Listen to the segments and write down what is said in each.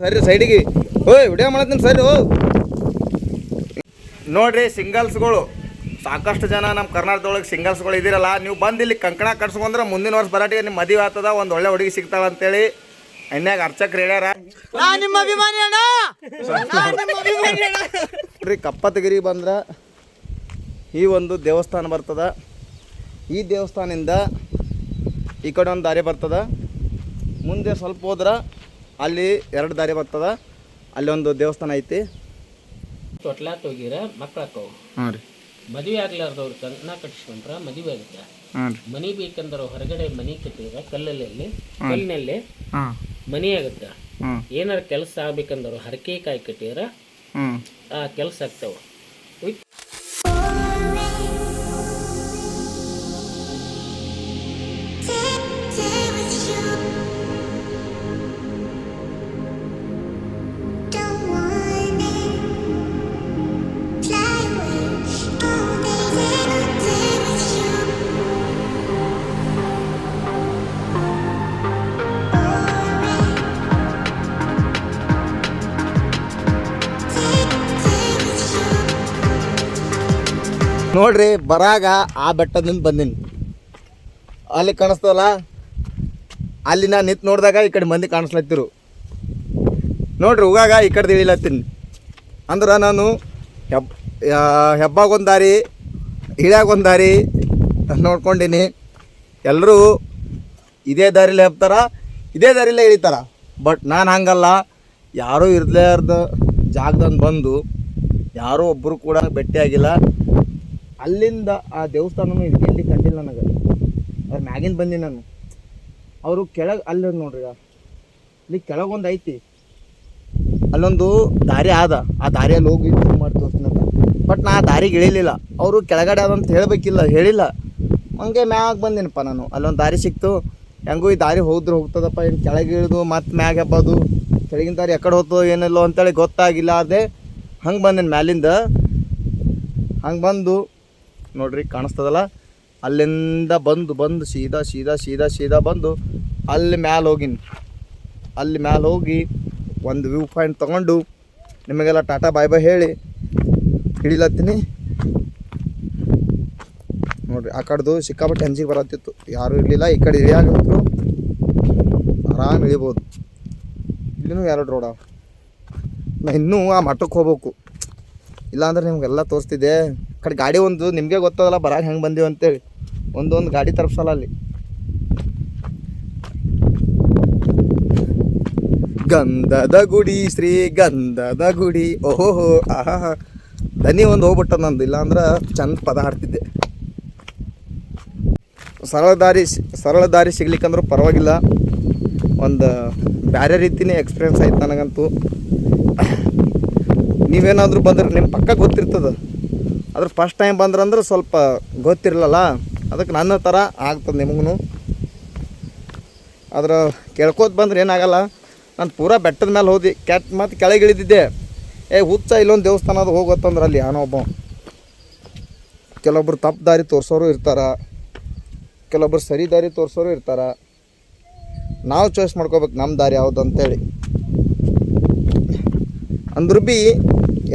ಸರಿ ಸೈಡಿಗೆ. ಓಯ್ ವಿಡಿಯೋ ಮಾಡತ್ತೀನಿ ಸರಿ ಓ. ನೋಡ್ರಿ ಸಿಂಗಲ್ಸ್ಗಳು. ಸಾಕಷ್ಟು ಜನ ನಮ್ಮ ಕರ್ನಾಟಕದೊಳಗೆ ಸಿಂಗಲ್ಸ್ಗಳು ಇದ್ದೀರಲ್ಲ ನೀವು ಬಂದು ಇಲ್ಲಿ ಕಂಕಣ ಕಟ್ಸ್ಕೊಂಡ್ರೆ ಮುಂದಿನ ವರ್ಷ ಬರಾಟಿಗೆ ನಿಮ್ಮ ಮದುವೆ ಆಗ್ತದ ಒಂದು ಒಳ್ಳೆ ಹುಡುಗಿ ಸಿಗ್ತಾಳ ಅಂತೇಳಿ ಅನ್ಯಾಗ ಅರ್ಚಕ್ ರೇಡ್ಯಾರ ನಿಮ್ಮ ಅಭಿಮಾನಿ ಅಣ್ಣ. ನಾ ನಿಮ್ಮ ಅಭಿಮಾನಿ ಅಣ್ಣ. ನೋಡ್ರಿ ಕಪ್ಪತಗಿರಿ ಬಂದ್ರೆ ಈ ಒಂದು ದೇವಸ್ಥಾನ ಬರ್ತದ. ಈ ದೇವಸ್ಥಾನದಿಂದ ಈ ಕಡೆ ಒಂದು ದಾರಿ ಬರ್ತದ. ಮುಂದೆ ಸ್ವಲ್ಪ ಹೋದ್ರೆ ಅಲ್ಲಿ ಎರಡು ದಾರಿ ಬರ್ತದ. ಅಲ್ಲಿ ಒಂದು ದೇವಸ್ಥಾನ ಐತಿ. ತೊಟ್ಲಾತ್ ಹೋಗಿರ ಮಕ್ಳಾಕವು ಹಾಂ ರೀ. ಮದುವೆ ಆಗ್ಲಾರ್ದವ್ರು ಕಂಕಣ ಕಟ್ಟಿಸ್ಕೊಂಡ್ರ ಮದುವೆ ಆಗುತ್ತೆ. ಹಾಂ ರೀ. ಮನಿ ಬೇಕಂದ್ರೆ ಹೊರಗಡೆ ಮನಿ ಕಟ್ಟಿದ್ರೆ ಕಲ್ಲಲ್ಲಿ ಕಲ್ಲಿನಲ್ಲಿ ಹಾಂ. ಮನಿ ಆಗುತ್ತೆ. ಏನಾರ ಕೆಲಸ ಆಗ್ಬೇಕಂದ್ರೆ ಹರಕೆ ಕಾಯಿ ಕಟ್ಟಿದ್ರ ಆ ಕೆಲಸ ಆಗ್ತಾವ. ನೋಡ್ರಿ, ಬರಾಗ ಆ ಬೆಟ್ಟದಿಂದ ಬಂದೀನಿ. ಅಲ್ಲಿ ಕಾಣಿಸ್ತವಲ್ಲ ಅಲ್ಲಿ ನಾನು ನಿಂತು ನೋಡಿದಾಗ ಈ ಕಡೆ ಮಂದಿ ಕಾಣಿಸ್ಲತ್ತಿರು. ನೋಡ್ರಿ ಹೋಗಾಗ ಈ ಕಡೆ ಇಳಿಲತ್ತೀನಿ. ಅಂದ್ರೆ ನಾನು ಹೆಬ್ ಹೆಬ್ಬಾಗ ಒಂದು ದಾರಿ ಇಳ್ಯಾಗ ಒಂದು ದಾರಿ ನೋಡ್ಕೊಂಡೀನಿ. ಎಲ್ಲರೂ ಇದೇ ದಾರಿಲಿ ಹೆಬ್ತಾರ, ಇದೇ ದಾರಿಲೇ ಇಳಿತಾರ. ಬಟ್ ನಾನು ಹಂಗಲ್ಲ. ಯಾರೂ ಇರ್ಲಾರ್ದ ಜಾಗದಂದು ಬಂದು, ಯಾರೂ ಒಬ್ಬರು ಕೂಡ ಭೇಟಿಯಾಗಿಲ್ಲ. ಅಲ್ಲಿಂದ ಆ ದೇವಸ್ಥಾನನೂ ಇಲ್ಲಿ ಎಲ್ಲಿ ಕಂಡಿಲ್ಲ ನನಗೆ. ಅದ್ರ ಮ್ಯಾಗಿಂದ ಬಂದಿ ನಾನು. ಅವರು ಕೆಳಗೆ ಅಲ್ಲಿ ನೋಡ್ರಿ. ಇಲ್ಲಿ ಕೆಳಗೊಂದು ಐತಿ. ಅಲ್ಲೊಂದು ದಾರಿ ಆದ. ಆ ದಾರಿಯಲ್ಲಿ ಹೋಗಿ ಮಾಡಿ ತೋರಿಸ್ತೀನಿ ಅಂತ. ಬಟ್ ನಾ ಆ ದಾರಿಗೆ ಇಳಿಲಿಲ್ಲ ಅವರು ಕೆಳಗಡೆ ಅದಂತ ಹೇಳಬೇಕಿಲ್ಲ, ಹೇಳಿಲ್ಲ. ಹಂಗೆ ಮ್ಯಾಗ ಬಂದಿನಪ್ಪ ನಾನು. ಅಲ್ಲೊಂದು ದಾರಿ ಸಿಕ್ತು. ಹೆಂಗೂ ಈ ದಾರಿ ಹೋದ್ರೆ ಹೋಗ್ತದಪ್ಪ, ಏನು ಕೆಳಗೆ ಇಳಿದು, ಮತ್ತೆ ಮ್ಯಾಗ ಹಬ್ಬದು ಕೆಳಗಿನ ದಾರಿ ಎಕಡೆ ಹೋಗ್ತದೋ ಏನಿಲ್ಲೋ ಅಂತೇಳಿ ಗೊತ್ತಾಗಿಲ್ಲ. ಅದೇ ಹಂಗೆ ಬಂದಿನಿ ಮ್ಯಾಲಿಂದ. ಹಂಗೆ ಬಂದು ನೋಡ್ರಿ, ಕಾಣಿಸ್ತದಲ್ಲ? ಅಲ್ಲಿಂದ ಬಂದು ಬಂದು, ಸೀದಾ ಸೀದಾ ಸೀದಾ ಸೀದಾ ಬಂದು ಅಲ್ಲಿ ಮ್ಯಾಲೆ ಹೋಗಿನಿ. ಅಲ್ಲಿ ಮ್ಯಾಲೆ ಹೋಗಿ ಒಂದು ವ್ಯೂ ಪಾಯಿಂಟ್ ತೊಗೊಂಡು ನಿಮಗೆಲ್ಲ ಟಾಟಾ ಬಾಯ್ ಬಾಯ್ ಹೇಳಿ ಹಿಡಿಲತ್ತೀನಿ ನೋಡ್ರಿ, ಆ ಕಡೆದು ಸಿಕ್ಕಾಪಟ್ಟೆ ಹಂಚಿಗೆ ಬರತ್ತಿತ್ತು. ಯಾರೂ ಇರಲಿಲ್ಲ, ಈ ಕಡೆ ಇಳಿಯಾಗಂತರು ಆರಾಮ್ ಇಳಿಬೋದು. ಇಲ್ಲಿನೂ ಎರಡು ರೋಡ ನಾ ಇನ್ನೂ ಆ ಮಠಕ್ಕೆ ಹೋಗ್ಬೇಕು. ಇಲ್ಲಾಂದ್ರೆ ನಿಮ್ಗೆಲ್ಲ ತೋರಿಸ್ತಿದ್ದೆ. ಕಡೆ ಗಾಡಿ ಒಂದು ನಿಮಗೆ ಗೊತ್ತದಲ್ಲ ಬರಾಗ ಹೆಂಗೆ ಬಂದೀವಿ ಅಂತೇಳಿ. ಒಂದೊಂದು ಗಾಡಿ ತರ್ಸಲ್ಲ ಅಲ್ಲಿ. ಗಂಧದ ಗುಡಿ, ಶ್ರೀ ಗಂಧದ ಗುಡಿ. ಓಹೋ ಆಹಾ ದನಿ ಒಂದು ಹೋಗ್ಬಿಟ್ಟ ನಂದು, ಇಲ್ಲಾಂದ್ರೆ ಚಂದ ಪದ ಹಾಡ್ತಿದ್ದೆ. ಸರಳ ದಾರಿ ಸರಳ ದಾರಿ ಸಿಗ್ಲಿಕ್ಕಂದ್ರೂ ಪರವಾಗಿಲ್ಲ. ಒಂದು ಬೇರೆ ರೀತಿನೇ ಎಕ್ಸ್ಪೀರಿಯನ್ಸ್ ಆಯ್ತು ನನಗಂತೂ. ನೀವೇನಾದರೂ ಬಂದ್ರೆ ನಿಮ್ಮ ಪಕ್ಕ ಗೊತ್ತಿರ್ತದೆ. ಆದ್ರೆ ಫಸ್ಟ್ ಟೈಮ್ ಬಂದ್ರಂದ್ರೆ ಸ್ವಲ್ಪ ಗೊತ್ತಿರಲಲ್ಲ, ಅದಕ್ಕೆ ನನ್ನ ಥರ ಆಗ್ತದೆ ನಿಮಗೂ ಆದ್ರೆ ಕೇಳ್ಕೋತ ಬಂದ್ರೆ ಏನಾಗಲ್ಲ, ನಾನು ಪೂರಾ ಬೆಟ್ಟದ ಮೇಲೆ ಹೋದಿ ಕೆಟ್ಟ ಮತ್ತು ಕೆಳಗೆ ಇಳಿದಿದ್ದೆ ಏ, ಹುಚ್ಚ, ಇಲ್ಲೊಂದು ದೇವಸ್ಥಾನ ಅದು ಹೋಗುತ್ತಂದ್ರೆ ಅಲ್ಲಿ ಯಾನೋ ಒಬ್ಬ. ಕೆಲವೊಬ್ರು ತಪ್ಪು ದಾರಿ ತೋರಿಸೋರು ಇರ್ತಾರೆ. ಕೆಲವೊಬ್ರು ಸರಿ ದಾರಿ ತೋರಿಸೋರು ಇರ್ತಾರ. ನಾವು ಚಾಯ್ಸ್ ಮಾಡ್ಕೋಬೇಕು ನಮ್ಮ ದಾರಿ ಯಾವುದು ಅಂತೇಳಿ. ಅಂದ್ರೂ ಭೀ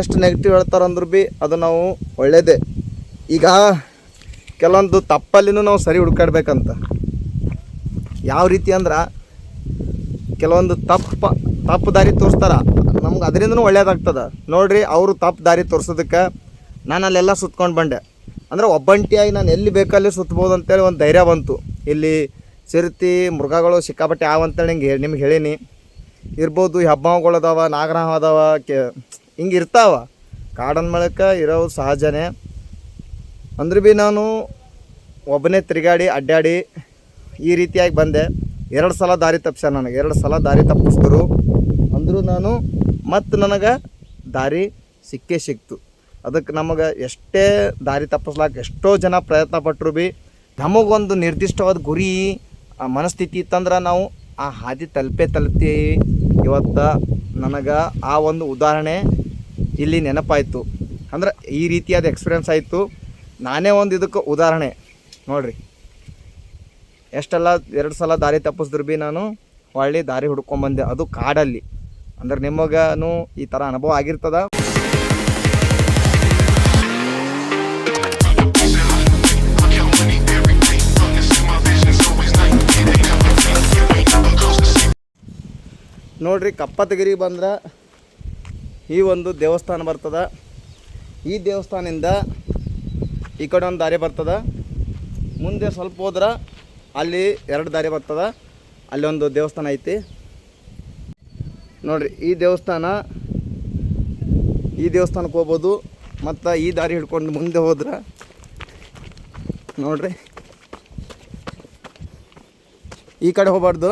ಎಷ್ಟು ನೆಗೆಟಿವ್ ಹೇಳ್ತಾರೆ ಅಂದ್ರೂ ಭೀ ಅದು ನಾವು ಒಳ್ಳೇದೇ. ಈಗ ಕೆಲವೊಂದು ತಪ್ಪಲ್ಲಿನೂ ನಾವು ಸರಿ ಹುಡ್ಕಾಡ್ಬೇಕಂತ. ಯಾವ ರೀತಿ ಅಂದ್ರೆ ಕೆಲವೊಂದು ತಪ್ಪ ತಪ್ಪು ದಾರಿ ತೋರಿಸ್ತಾರ, ನಮ್ಗೆ ಅದರಿಂದನೂ ಒಳ್ಳೇದಾಗ್ತದೆ. ನೋಡ್ರಿ ಅವರು ತಪ್ಪು ದಾರಿ ತೋರಿಸೋದಕ್ಕೆ ನಾನು ಅಲ್ಲೆಲ್ಲ ಸುತ್ಕೊಂಡು ಬಂದೆ. ಅಂದ್ರೆ ಒಬ್ಬಂಟಿಯಾಗಿ ನಾನು ಎಲ್ಲಿ ಬೇಕಲ್ಲಿ ಸುತ್ತಬೋದು ಅಂತೇಳಿ ಒಂದು ಧೈರ್ಯ ಬಂತು. ಇಲ್ಲಿ ಸಿರ್ತಿ, ಮೃಗಗಳು ಸಿಕ್ಕಾಪಟ್ಟೆ ಯಾವ ಅಂತೇಳಿ ಹಿಂಗೆ ನಿಮ್ಗೆ ಹೇಳೀನಿ. ಇರ್ಬೋದು ಹೆಬ್ಬಾವುಗಳು ಅದಾವ ನಾಗರಹ ಅದಾವ, ಕೆ ಹಿಂಗೆ ಇರ್ತಾವ ಕಾಡನ್ ಮಳಕ್ಕೆ ಇರೋ ಸಹಜನೇ. ಅಂದ್ರೆ ಭೀ ನಾನು ಒಬ್ಬನೇ ತಿರುಗಾಡಿ, ಅಡ್ಡಾಡಿ ಈ ರೀತಿಯಾಗಿ ಬಂದೆ. ಎರಡು ಸಲ ದಾರಿ ತಪ್ಪಿಸ ನನಗೆ. ಎರಡು ಸಲ ದಾರಿ ತಪ್ಪಿಸಿದ್ರು. ಅಂದರೂ ನಾನು ಮತ್ತು ನನಗೆ ದಾರಿ ಸಿಕ್ಕೇ ಸಿಕ್ತು. ಅದಕ್ಕೆ ನಮಗೆ ಎಷ್ಟೇ ದಾರಿ ತಪ್ಪಿಸ್ಲಾಕ ಎಷ್ಟೋ ಜನ ಪ್ರಯತ್ನ ಪಟ್ಟರು ಭೀ ನಮಗೊಂದು ನಿರ್ದಿಷ್ಟವಾದ ಗುರಿ, ಆ ಮನಸ್ಥಿತಿ ಇತ್ತಂದ್ರೆ ನಾವು ಆ ಹಾದಿ ತಲುಪೇ ತಲುಪ್ತೀವಿ. ಇವತ್ತು ನನಗೆ ಆ ಒಂದು ಉದಾಹರಣೆ ಇಲ್ಲಿ ನೆನಪಾಯಿತು. ಅಂದ್ರೆ ಈ ರೀತಿಯಾದ ಎಕ್ಸ್ಪೀರಿಯೆನ್ಸ್ ಆಯಿತು. ನಾನೇ ಒಂದು ಇದಕ್ಕೆ ಉದಾಹರಣೆ. ನೋಡ್ರಿ. ಎಷ್ಟೆಲ್ಲ ಎರಡು ಸಲ ದಾರಿ ತಪ್ಪಿಸಿದ್ರು ಭೀ ನಾನು, ಹೊಳ್ಳಿ ದಾರಿ ಹುಡ್ಕೊಂಬಂದೆ. ಅದು ಕಾಡಲ್ಲಿ. ಅಂದ್ರೆ ನಿಮಗೂ ಈ ಥರ ಅನುಭವ ಆಗಿರ್ತದ? ನೋಡ್ರಿ ಕಪ್ಪತಗಿರಿ ಬಂದ್ರೆ ಈ ಒಂದು ದೇವಸ್ಥಾನ ಬರ್ತದ. ಈ ದೇವಸ್ಥಾನದಿಂದ ಈ ಕಡೆ ಒಂದು ದಾರಿ ಬರ್ತದ. ಮುಂದೆ ಸ್ವಲ್ಪ ಹೋದ್ರೆ ಅಲ್ಲಿ ಎರಡು ದಾರಿ ಬರ್ತದ. ಅಲ್ಲಿ ಒಂದು ದೇವಸ್ಥಾನ ಐತಿ. ನೋಡ್ರಿ, ಈ ದೇವಸ್ಥಾನ, ಈ ದೇವಸ್ಥಾನಕ್ಕೆ ಹೋಗ್ಬೋದು. ಮತ್ತು ಈ ದಾರಿ ಹಿಡ್ಕೊಂಡು ಮುಂದೆ ಹೋದ್ರೆ ನೋಡ್ರಿ. ಈ ಕಡೆ ಹೋಗ್ಬಾರ್ದು.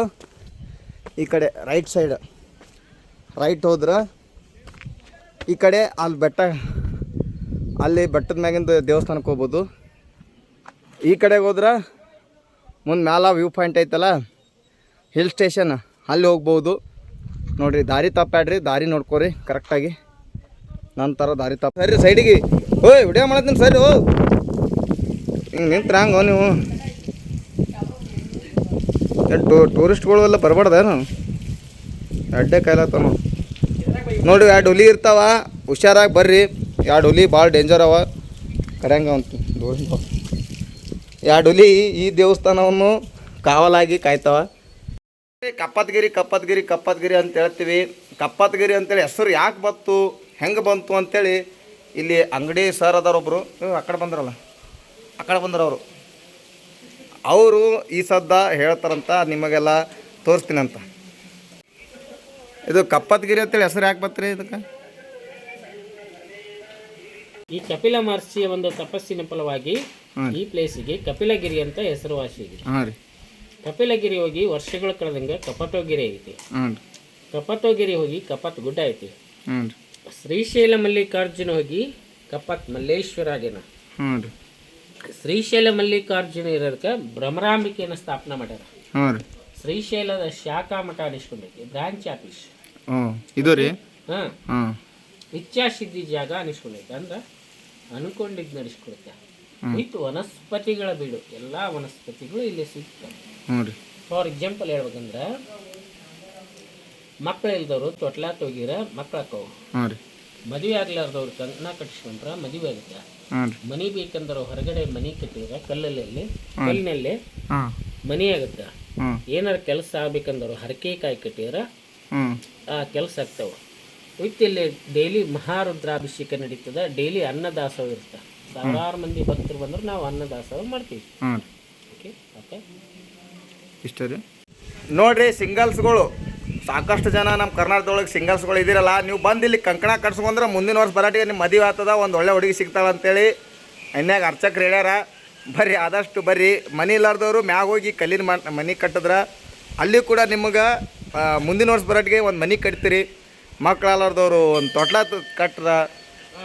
ಈ ಕಡೆ ರೈಟ್ ಸೈಡ್ ರೈಟ್ ಹೋದ್ರೆ ಈ ಕಡೆ ಅಲ್ಲಿ ಬೆಟ್ಟ, ಅಲ್ಲಿ ಬೆಟ್ಟದ ಮ್ಯಾಗಿಂದ ದೇವಸ್ಥಾನಕ್ಕೆ ಹೋಗ್ಬೋದು. ಈ ಕಡೆಗೆ ಹೋದ್ರೆ ಮುಂದೆ ಮ್ಯಾಲ ವ್ಯೂ ಪಾಯಿಂಟ್ ಐತಲ್ಲ, ಹಿಲ್ ಸ್ಟೇಷನ್, ಅಲ್ಲಿ ಹೋಗ್ಬೋದು. ನೋಡಿರಿ, ದಾರಿ ತಪ್ಪಾಡ್ರಿ ದಾರಿ ನೋಡ್ಕೋರಿ ಕರೆಕ್ಟಾಗಿ ನನ್ನ ಥರ ದಾರಿ ತಪ್ಪ ಸರಿ, ಸೈಡಿಗೆ. ಓಯ್, ವಿಡಿಯೋ ಮಾಡತ್ತೀನಿ, ಸರಿ, ಓ. ಹಿಂಗೆ ನಿಂತ್ರೆ ಹಂಗೋ ನೀವು? ಟೂ ಟೂರಿಸ್ಟ್ಗಳು ಎಲ್ಲ ಬರಬಾರ್ದೇನು ಅಡ್ಡೆ ಕಾಯ್ಲತ್ತಾವ ನೋಡಿ ಎರಡು ಹುಲಿ ಇರ್ತಾವ. ಹುಷಾರಾಗಿ ಬರ್ರಿ. ಎರಡು ಹುಲಿ ಭಾಳ ಡೇಂಜರ್ ಅವ. ಕರೆಯಂಗ ಎರಡು ಹುಲಿ ಈ ದೇವಸ್ಥಾನವನ್ನು ಕಾವಲಾಗಿ ಕಾಯ್ತಾವ. ಕಪ್ಪತ್ಗಿರಿ ಕಪ್ಪತ್ಗಿರಿ ಕಪ್ಪತ್ಗಿರಿ ಅಂತ ಹೇಳ್ತೀವಿ. ಕಪ್ಪತ್ಗಿರಿ ಅಂತೇಳಿ ಹೆಸರು ಯಾಕೆ ಬಂತು, ಹೆಂಗೆ ಬಂತು ಅಂತೇಳಿ ಇಲ್ಲಿ ಅಂಗಡಿ ಸರ್ ಅದಾರೊಬ್ಬರು ಆ ಕಡೆ ಬಂದ್ರಲ್ಲ. ಆ ಕಡೆ ಬಂದ್ರವರು ಅವರು. ಈ ಸದ್ದ ಹೇಳ್ತಾರಂತ, ನಿಮಗೆಲ್ಲ ತೋರಿಸ್ತೀನಂತ ಇದು ಕಪ್ಪತ್ಗಿರಿ ಅಂತೇಳಿ ಹೆಸರು ಯಾಕೆ ಬತ್ರಿ ಇದಕ್ಕೆ? ಈ ಕಪಿಲ ಮಹರ್ಷಿಯ ಒಂದು ತಪಸ್ಸಿನ ಫಲವಾಗಿ ಈ ಪ್ಲೇಸಿಗೆ ಕಪಿಲಗಿರಿ ಅಂತ ಹೆಸರುವಾಸಿ ಹಾಂ ರೀ. ಕಪಿಲಗಿರಿ ಹೋಗಿ ವರ್ಷಗಳ ಕಳೆದಂಗೆ ಕಪಟೋಗಿರಿ ಐತಿ. ಹಾಂ ರೀ. ಕಪಟೋಗಿರಿ ಹೋಗಿ ಕಪತ್ ಗುಡ್ಡ ಐತಿ. ಹ್ಞೂ ರೀ. ಶ್ರೀಶೈಲ ಮಲ್ಲಿಕಾರ್ಜುನ ಹೋಗಿ ಕಪತ್ ಮಲ್ಲೇಶ್ವರ ಆಗ್ಯಾನ ಹ್ಞೂ ರೀ. ಶ್ರೀಶೈಲ ಮಲ್ಲಿಕಾರ್ಜುನ ಇರೋದಕ್ಕೆ ಭ್ರಮರಾಂಬಿಕೆಯನ್ನು ಸ್ಥಾಪನೆ ಮಾಡ್ಯಾರ. ರೀ. ಶ್ರೀಶೈಲದ ಶಾಖಾ ಮಠ ಅನಿಸ್ಕೊಂಡೈತಿ ಬ್ರಾಂಚ್ ಆಫೀಸ್. ಹ್ಞೂ ಇದು ರೀ? ಹಾಂ. ಹಾಂ ಇಚ್ಛಾಸಿದ್ಧಿ ಜಾಗ ಅನಿಸ್ಕೊಳ್ಳುತ್ತೆ ಅಂದ್ರೆ ಅನ್ಕೊಂಡಿದ್ ನಡೆಸ್ಕೊಳುತ್ತೆ ಇಟ್ಟು ವನಸ್ಪತಿಗಳ ಬೀಡು. ಎಲ್ಲ ವನಸ್ಪತಿಗಳು ಇಲ್ಲಿ ಸಿಗ್ತವೆ. ಫಾರ್ ಎಕ್ಸಾಂಪಲ್ ಹೇಳ್ಬೇಕಂದ್ರೆ ಮಕ್ಕಳು ಇಲ್ದವರು ತೊಟ್ಲ ತೊಗಿರ ಮಕ್ಕಳ ಹಾಕವು ಮದುವೆ ಆಗ್ಲಾರ್ದವ್ರು ಕಂಕಣ ಕಟ್ಸ್ಕೊಂಡ್ರ ಮದುವೆ ಆಗುತ್ತೆ. ಮನಿ ಬೇಕಂದ್ರೆ ಹೊರಗಡೆ ಮನಿ ಕಟ್ಟಿದ್ರ ಕಲ್ಲಲ್ಲಿ ಕಲ್ಲಿನಲ್ಲಿ ಮನಿ ಆಗುತ್ತೆ. ಏನಾರ ಕೆಲಸ ಆಗ್ಬೇಕಂದ್ರೆ ಹರಕೆ ಕಾಯಿ ಕಟ್ಟಿದ್ರ ಕೆಲಸ ಆಗ್ತವೆ. ವಿತ್ ಇಲ್ಲಿ ಡೈಲಿ ಮಹಾರುದ್ರಾಭಿಷೇಕ ನಡೀತದೆ. ಡೈಲಿ ಅನ್ನದಾಸೋಹ ಇರುತ್ತೆ. ಸಾವಿರಾರು ಮಂದಿ ಭಕ್ತರು ಬಂದ್ರೆ ನಾವು ಅನ್ನದಾಸೋಹ ಮಾಡ್ತೀವಿ. ಓಕೆ ಓಕೆ ಇಷ್ಟ ರೀ. ನೋಡ್ರಿ ಸಿಂಗಲ್ಸ್ಗಳು ಸಾಕಷ್ಟು ಜನ ನಮ್ಮ ಕರ್ನಾಟಕದೊಳಗೆ ಸಿಂಗಲ್ಸ್ಗಳು ಇದ್ದೀರಲ್ಲ ನೀವು ಬಂದು ಇಲ್ಲಿ ಕಂಕಣ ಕಟ್ಸ್ಕೊಂಡ್ರೆ ಮುಂದಿನ ವರ್ಷ ಬರಾಟಿಗೆ ನಿಮ್ಮ ಮದುವೆ ಆಗ್ತದ ಒಂದು ಒಳ್ಳೆ ಹುಡುಗಿ ಸಿಗ್ತಾಳೆ ಅಂತೇಳಿ ಅನ್ಯಾಗ ಅರ್ಚಕ್ರು ಹೇಳ್ಯಾರ. ಬರ್ರಿ ಆದಷ್ಟು ಬರ್ರಿ. ಮನಿ ಇಲ್ಲಾರ್ದವರು ಮ್ಯಾಗ ಹೋಗಿ ಕಲ್ಲಿನ ಮನೆ ಕಟ್ಟಿದ್ರೆ ಅಲ್ಲಿ ಕೂಡ ನಿಮಗೆ ಆ, ಮುಂದಿನ ವರ್ಷ ಬರೋಟ್ಗೆ ಒಂದು ಮನೆ ಕಟ್ತೀರಿ. ಮಕ್ಕಳಾರ್ದವರು ಒಂದು ತೊಟ್ಲ ಕಟ್ಟದ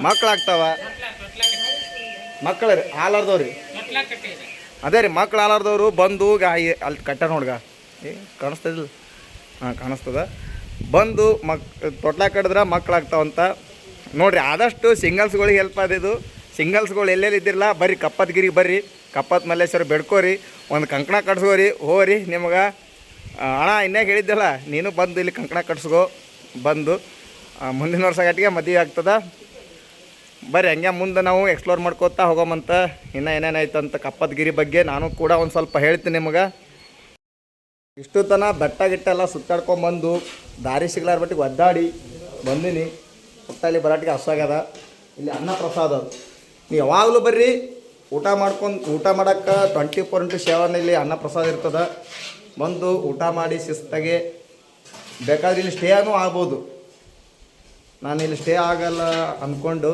ಮಕ್ಕಳಾಗ್ತಾವ ಮಕ್ಕಳ ರೀ, ಹಾಲಾರ್ದವ್ರಿ ಅದೇ ರೀ, ಮಕ್ಳು ಹಾಲಾರ್ದವರು ಬಂದು ಗಾಯಿ ಅಲ್ಲಿ ಕಟ್ಟ ನೋಡ್ಗ ಏ ಕಾಣಿಸ್ತದಿಲ್ಲ ಹಾಂ, ಕಾಣಿಸ್ತದ. ಬಂದು ಮಕ್, ತೊಟ್ಲ ಕಟ್ಟಿದ್ರೆ ಮಕ್ಕಳಾಗ್ತಾವಂತ ನೋಡ್ರಿ, ಆದಷ್ಟು ಸಿಂಗಲ್ಸ್ಗಳಿಗೆ ಹೆಲ್ಪ್ ಆದಿದ್ದು ಸಿಂಗಲ್ಸ್ಗಳು ಎಲ್ಲೆಲ್ಲಿ ಇದ್ದಿರಲ್ಲ ಬರ್ರಿ ಕಪ್ಪತ್ಗಿರಿಗೆ ಬರ್ರಿ ಕಪ್ಪತ್ ಮಲ್ಲೇಶ್ವರ ಬೆಡ್ಕೋರಿ, ಒಂದು ಕಂಕಣ ಕಟ್ಸ್ಕೋರಿ, ಹೋರಿ, ನಿಮಗೆ ಅಣ್ಣ, ಇನ್ನೇ ಹೇಳಿದ್ದಲ್ಲ, ನೀನು ಬಂದು ಇಲ್ಲಿ ಕಂಕಣ ಕಟ್ಸ್ಕೋ, ಬಂದು. ಮುಂದಿನ ವರ್ಷ ಗಟ್ಟಿಗೆ ಮದುವೆ ಆಗ್ತದ. ಬರ್ರಿ, ಹಂಗೆ ಮುಂದೆ ನಾವು ಎಕ್ಸ್ಪ್ಲೋರ್ ಮಾಡ್ಕೋತಾ ಹೋಗೋಮಂತ. ಇನ್ನೂ ಏನೇನಾಯ್ತಂತ ಅಂತ ಕಪ್ಪತ್ಗಿರಿ ಬಗ್ಗೆ ನಾನು ಕೂಡ ಒಂದು ಸ್ವಲ್ಪ ಹೇಳ್ತೀನಿ ನಿಮಗೆ. ಇಷ್ಟು ತನ ಬೆಟ್ಟ ಗಿಟ್ಟ ಎಲ್ಲ ಸುತ್ತಾಡ್ಕೊಂಬಂದು, ದಾರಿ ಸಿಗ್ಲಾರ ಬಟ್ಟಿಗೆ ಒದ್ದಾಡಿ ಬಂದೀನಿ. ಒಟ್ಟ ಇಲ್ಲಿ ಬರಾಟಿಗೆ ಹಸಾಗ್ಯದ ಇಲ್ಲಿ ಅನ್ನ ಪ್ರಸಾದ. ನೀವು ಯಾವಾಗಲೂ ಬರ್ರಿ, ಊಟ ಮಾಡ್ಕೊಂಡು, ಊಟ ಮಾಡೋಕ್ಕೆ ಟ್ವೆಂಟಿ ಫೋರ್ ಇಂಟು ಸೆವೆನ್ ಇಲ್ಲಿ ಅನ್ನ ಪ್ರಸಾದ ಇರ್ತದೆ. ಬಂದು ಊಟ ಮಾಡಿ ಶಿಸ್ತಾಗೆ ಬೇಕಾದ್ರೆ ಇಲ್ಲಿ ಸ್ಟೇ ಸ್ಟೇನೂ ಆಗ್ಬೋದು. ನಾನು ಇಲ್ಲಿ ಸ್ಟೇ ಆಗಲ್ಲ ಅಂದ್ಕೊಂಡು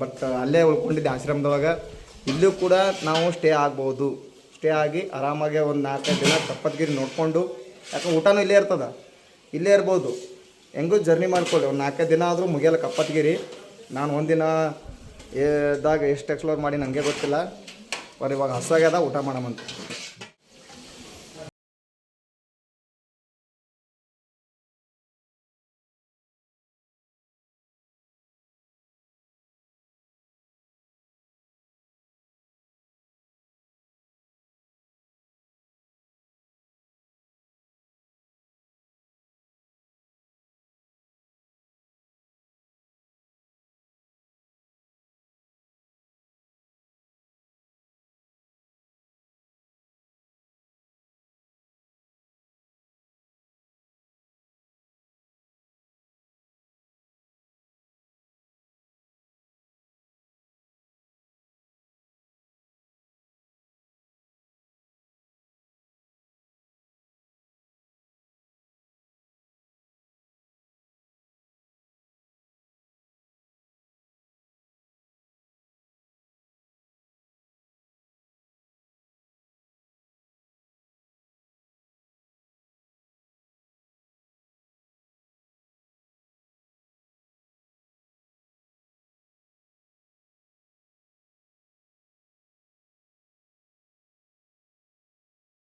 ಬಟ್ ಅಲ್ಲೇ ಉಳ್ಕೊಂಡಿದ್ದೆ ಆಶ್ರಮದೊಳಗ. ಇಲ್ಲೂ ಕೂಡ ನಾವು ಸ್ಟೇ ಆಗ್ಬೋದು. ಸ್ಟೇ ಆಗಿ ಆರಾಮಾಗಿ ಒಂದು ನಾಲ್ಕೈದು ದಿನ ಕಪ್ಪತ್ಗಿರಿ ನೋಡಿಕೊಂಡು, ಯಾಕಂದ್ರೆ ಊಟನೂ ಇಲ್ಲೇ ಇರ್ತದ. ಇಲ್ಲೇ ಇರ್ಬೋದು. ಹೆಂಗೂ ಜರ್ನಿ ಮಾಡ್ಕೊಳ್ಳಿ. ಒಂದು ನಾಲ್ಕೈದು ದಿನ ಆದರೂ ಮುಗಿಯಲ್ಲ ಕಪ್ಪತ್ಗಿರಿ. ನಾನು ಒಂದಿನ ಇದ್ದಾಗ ಎಷ್ಟು ಎಕ್ಸ್ಪ್ಲೋರ್ ಮಾಡಿ ನನಗೆ ಗೊತ್ತಿಲ್ಲ. ಬರೀ ಇವಾಗ ಹಸಾಗ್ಯದ ಊಟ ಮಾಡಮಂತ.